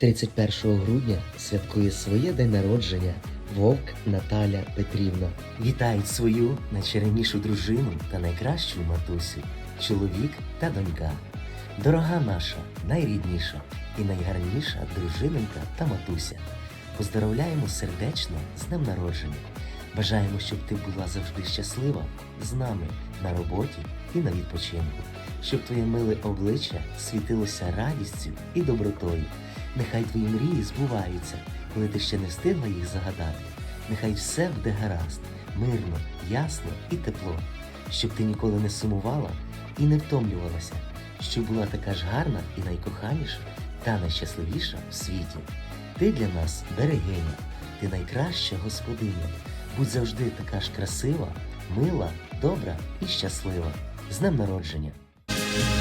31 грудня святкує своє день народження Вовк Наталя Петрівна. Вітають свою найчарівнішу дружину та найкращу матусю, чоловік та донька. Дорога наша, найрідніша і найгарніша дружиненька та матуся. Поздоровляємо сердечно з днем народження. Бажаємо, щоб ти була завжди щаслива з нами на роботі і на відпочинку, щоб твоє миле обличчя світилося радістю і добротою. Нехай твої мрії збуваються, коли ти ще не встигла їх загадати. Нехай все буде гаразд, мирно, ясно і тепло, щоб ти ніколи не сумувала і не втомлювалася, щоб була така ж гарна і найкоханіша та найщасливіша в світі. Ти для нас берегиня, ти найкраща господиня. Будь завжди така ж красива, мила, добра і щаслива. З днем народження!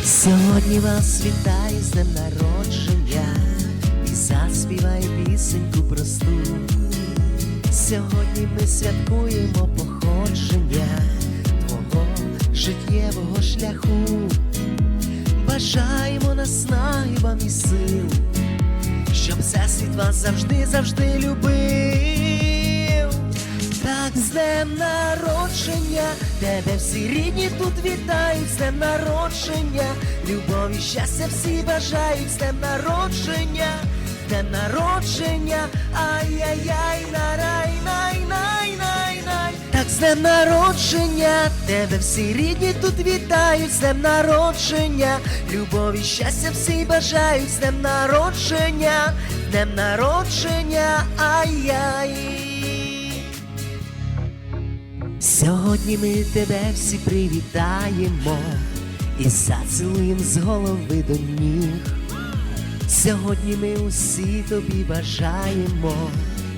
Сьогодні вас вітаю з днем народження пісеньку просту. Сьогодні ми святкуємо походження твого життєвого шляху. Бажаємо наснаги вам і сил, щоб всесвіт вас завжди, завжди любив. Так з днем народження, тебе всі рідні тут вітають, з днем народження, любові, щастя всі бажають, з днем народження, днем народження, ай-яй-яй, нарай, най, най, най, най. Так з днем народження, тебе всі рідні тут вітають, з днем народження, любові, щастя всі бажають, з днем народження, днем народження, ай-яй. Сьогодні ми тебе всі привітаємо. І зацілуємо з голови до ніг. Сьогодні ми усі тобі бажаємо,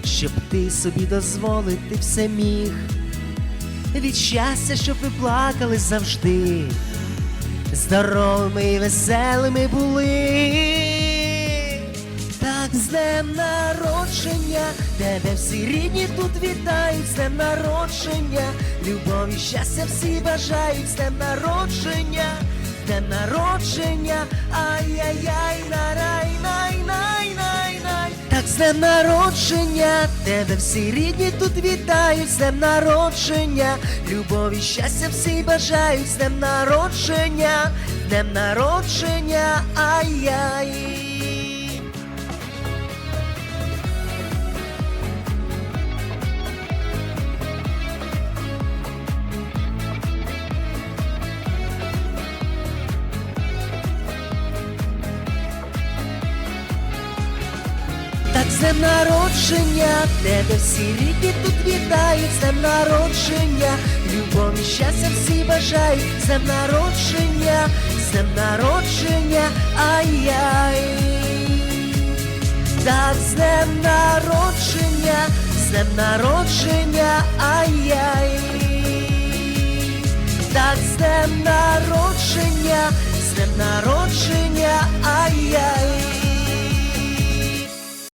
щоб ти собі дозволити все міг. Від щастя, щоб ви плакали завжди, здоровими і веселими були. Так з днем народження, тебе всі рідні тут вітають, з днем народження, любові, щастя всі бажають, з днем народження, з днем народження, ай-яй-яй, нарай, днем народження, тебе всі рідні тут вітають, з днем народження, любові, щастя всі бажають, з днем народження, днем народження, ай-яй. З днем народження, тебе всі рідні тут вітають, з днем народження, любові, щастя всі бажають, з днем народження, з днем народження, ай-яй. Так з днем народження, днем народження, ай-яй. Так з днем народження, днем народження, ай-яй.